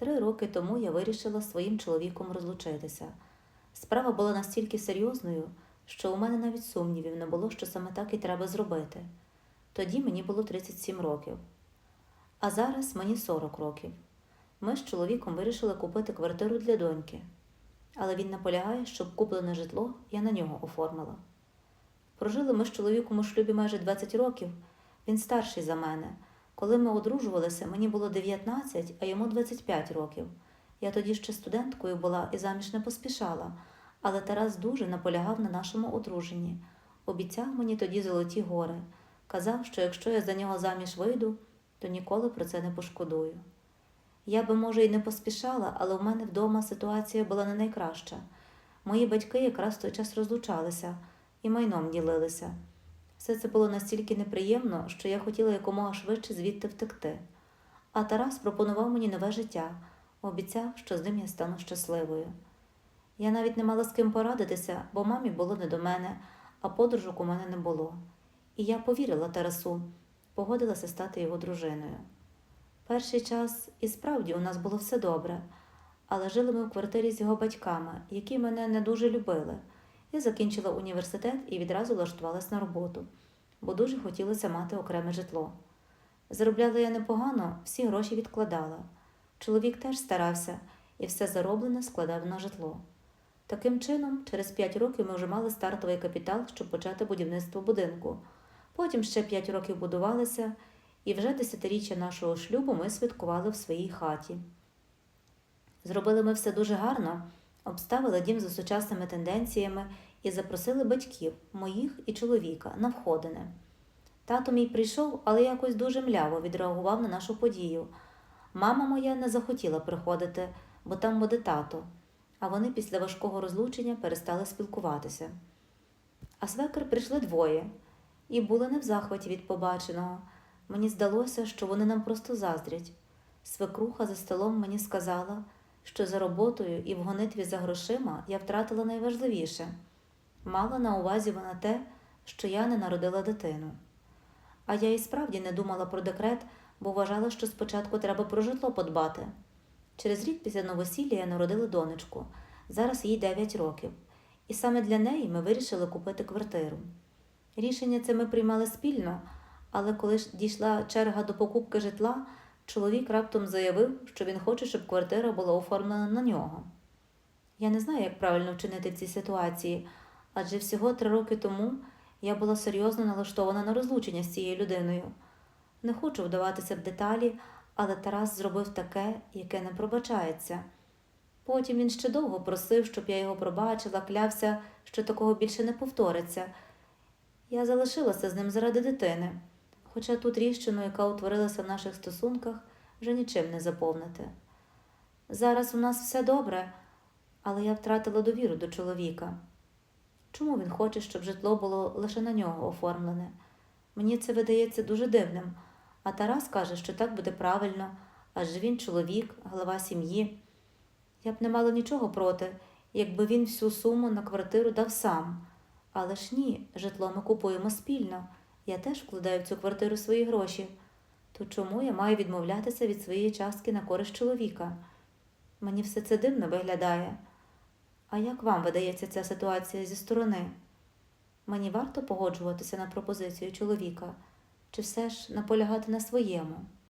Три роки тому я вирішила своїм чоловіком розлучитися. Справа була настільки серйозною, що у мене навіть сумнівів не було, що саме так і треба зробити. Тоді мені було 37 років, а зараз мені 40 років. Ми з чоловіком вирішили купити квартиру для доньки, але він наполягає, щоб куплене житло я на нього оформила. Прожили ми з чоловіком у шлюбі майже 20 років, він старший за мене. Коли ми одружувалися, мені було 19, а йому 25 років. Я тоді ще студенткою була і заміж не поспішала, але Тарас дуже наполягав на нашому одруженні. Обіцяв мені тоді золоті гори. Казав, що якщо я за нього заміж вийду, то ніколи про це не пошкодую. Я би, може, і не поспішала, але в мене вдома ситуація була не найкраща. Мої батьки якраз в той час розлучалися і майном ділилися. Все це було настільки неприємно, що я хотіла якомога швидше звідти втекти. А Тарас пропонував мені нове життя, обіцяв, що з ним я стану щасливою. Я навіть не мала з ким порадитися, бо мамі було не до мене, а подружок у мене не було. І я повірила Тарасу, погодилася стати його дружиною. Перший час і справді у нас було все добре, але жили ми в квартирі з його батьками, які мене не дуже любили. Я закінчила університет і відразу влаштувалась на роботу, бо дуже хотілося мати окреме житло. Заробляла я непогано, всі гроші відкладала. Чоловік теж старався і все зароблене складав на житло. Таким чином, через 5 років ми вже мали стартовий капітал, щоб почати будівництво будинку. Потім ще 5 років будувалися, і вже десятиріччя нашого шлюбу ми святкували в своїй хаті. Зробили ми все дуже гарно, обставили дім за сучасними тенденціями і запросили батьків, моїх і чоловіка, на входине. Тато мій прийшов, але якось дуже мляво відреагував на нашу подію. Мама моя не захотіла приходити, бо там буде тато, а вони після важкого розлучення перестали спілкуватися. А свекр прийшли двоє і були не в захваті від побаченого. Мені здалося, що вони нам просто заздрять. Свекруха за столом мені сказала, що за роботою і в гонитві за грошима я втратила найважливіше. Мала на увазі вона те, що я не народила дитину. А я і справді не думала про декрет, бо вважала, що спочатку треба про житло подбати. Через рік після новосілля я народила донечку, зараз їй 9 років, і саме для неї ми вирішили купити квартиру. Рішення це ми приймали спільно, але коли дійшла черга до покупки житла, чоловік раптом заявив, що він хоче, щоб квартира була оформлена на нього. Я не знаю, як правильно вчинити в цій ситуації, адже всього три роки тому я була серйозно налаштована на розлучення з цією людиною. Не хочу вдаватися в деталі, але Тарас зробив таке, яке не пробачається. Потім він ще довго просив, щоб я його пробачила, клявся, що такого більше не повториться. Я залишилася з ним заради дитини, хоча ту тріщину, яка утворилася в наших стосунках, вже нічим не заповнити. Зараз у нас все добре, але я втратила довіру до чоловіка. Чому він хоче, щоб житло було лише на нього оформлене? Мені це видається дуже дивним, а Тарас каже, що так буде правильно, адже він чоловік, глава сім'ї. Я б не мала нічого проти, якби він всю суму на квартиру дав сам. Але ж ні, житло ми купуємо спільно. Я теж вкладаю в цю квартиру свої гроші. То чому я маю відмовлятися від своєї частки на користь чоловіка? Мені все це дивно виглядає. А як вам видається ця ситуація зі сторони? Мені варто погоджуватися на пропозицію чоловіка, чи все ж наполягати на своєму?